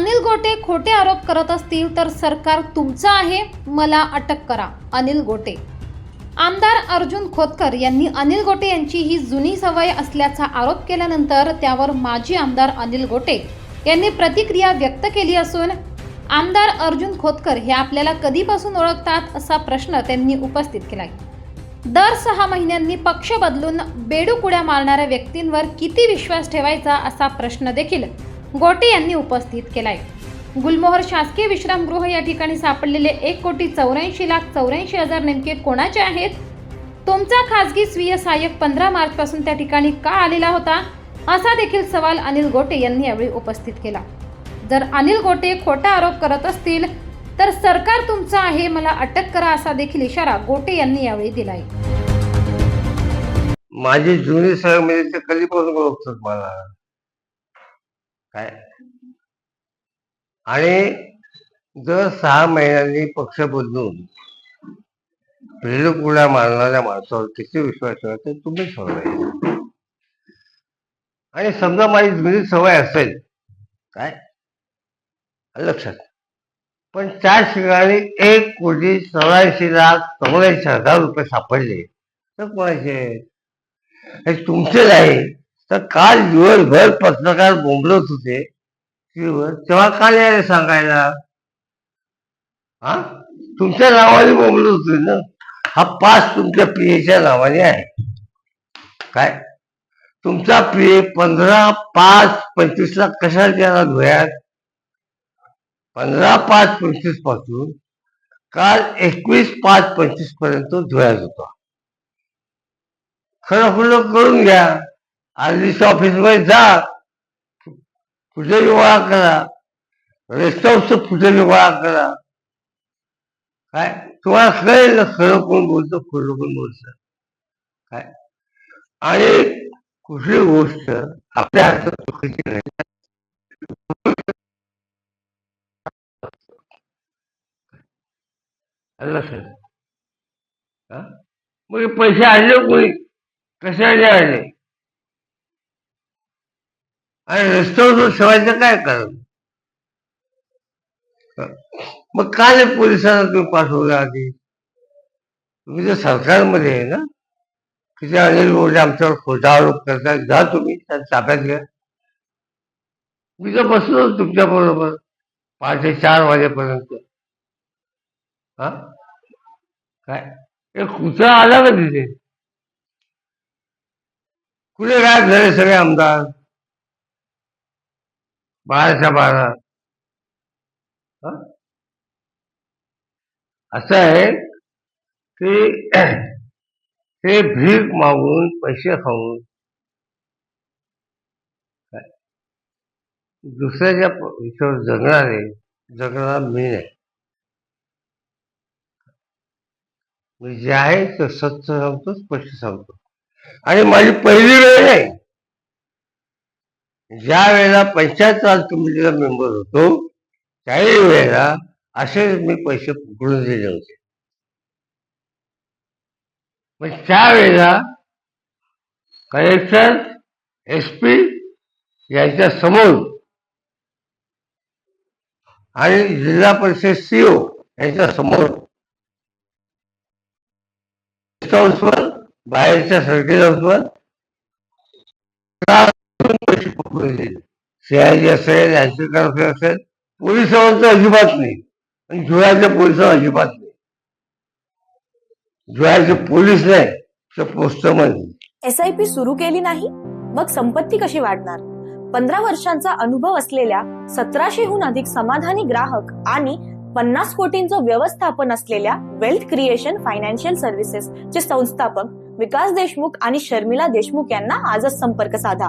अनिल गोटे खोटे आरोप करत असतील तर सरकार तुमचं आहे मला अटक करा अनिल गोटे. आमदार अर्जुन खोतकर यांनी अनिल गोटे यांची ही जुनी सवय असल्याचा आरोप केल्यानंतर त्यावर माजी आमदार अनिल गोटे यांनी प्रतिक्रिया व्यक्त केली असून आमदार अर्जुन खोतकर हे आपल्याला कधीपासून ओळखतात असा प्रश्न त्यांनी उपस्थित केला दर सहा महिन्यांनी पक्ष बदलून बेडूकुड्या मारणाऱ्या व्यक्तींवर किती विश्वास ठेवायचा असा प्रश्न देखील गोटे यांनी उपस्थित केलाय. गुलमोहर शासकीय विश्रामगृह या ठिकाणी सापडलेले एक कोटी चौऱ्याऐंशी लाख चौऱ्याऐंशी हजार नेमके कोणाचे आहेत? तुमचा खासगी स्वीय सहाय्यक पंधरा मार्च पासून त्या ठिकाणी का आलेला होता? असा देखील सवाल अनिल गोटे यांनी यावेळी उपस्थित केला. जर अनिल गोटे खोटा आरोप करत असतील तर सरकार तुमचं आहे मला अटक करा असा देखील इशारा गोटे यांनी यावेळी दिलाय. माझी जुनी सवय म्हणजे ते कधीपासून ओळखतात मला? काय? आणि जर सहा महिन्यांनी पक्ष बदलून उड्या मारणाऱ्या माणसावर किती विश्वास ठेवायचा तुम्ही सवय आणि समजा माझी जुनी सवय असेल काय? लक्षात. पण त्या ठिकाणी एक कोटी चौऱ्याऐंशी लाख चौऱ्याऐंशी हजार रुपये सापडले. तर कोणाचे? हे तुमचे नाही तर काल दिवसभर पत्रकार बोंबलत होते. तेव्हा काल यायला सांगायला. हा? तुमच्या नावाने बोंबलत होते ना? हा पास तुमच्या प्रियेच्या नावाने आहे. काय? तुमचा प्रिय पंधरा पाच पंचवीस लाख कशाला द्यायला धुयात पंधरा पाच पंचवीसपासून काल एकवीस पाच पंचवीसपर्यंत धुयात होता. खरं खुलं करून घ्या. आधीच ऑफिसमध्ये जा. फुटेज गोळा करा. रेस्ट हाऊसचं फुटेज गोळा करा. काय? तुम्हाला कळेल खरं कोण बोलतो खोटं कोण बोलतं. काय? आणि कुठली गोष्ट आपल्या हातात चुकीची नाही. मग पैसे आणले कोणी? कशाने आणले आणि रस्त्यावर ठेवायचं काय कारण मग का नाही पोलिसांना तुम्ही पाठवलं आधी. तुम्ही जर सरकारमध्ये आहे ना? की अनिल मोठे आमच्यावर खोटा आरोप करता जा तुम्ही त्या ताब्यात घ्या. मी तर बसलो तुमच्या बरोबर पहाटे चार वाजेपर्यंत. हा? काय? एक कुत्रा आला का तिथे? कुठे काय झाले सगळे आमदार? बाराच्या बारा असं आहे की ते भीक मागून पैसे खाऊन दुसऱ्याच्या प- जगणारे जगणारा मी नाही मी जे आहे ते सत्य सांगतोच पैसे सांगतो. आणि माझी पहिली वेळ नाही ज्या वेळेला पंचायत राज कमिटीचा म्हणजे मेंबर होतो त्याही वेळेला असेच मी पैसे पकडून दिले होते. पण त्यावेळेला कलेक्टर एस पी यांच्या समोर आणि जिल्हा परिषद सीओ यांच्या समोर गेस्ट हाऊसवर बाहेरच्या सर्किट हाऊसवर पैसे पकडून दिले सीआयडी असेल यांची असेल पोलिसांचं अजिबात नाही. आणि धुळ्याच्या पोलिसांना अजिबात नाही. धुळ्याचे पोलीस नाही तर पोस्टमन एस आय पी सुरू केली नाही मग संपत्ती कशी वाढणार? पंधरा वर्षांचा अनुभव असलेल्या सतराशेहून अधिक समाधानी ग्राहक आणि पन्नास कोटींचं व्यवस्थापन असलेल्या वेल्थ क्रिएशन फायनान्शियल सर्व्हिसेस चे संस्थापक विकास देशमुख आणि शर्मिला देशमुख यांना आजच संपर्क साधा.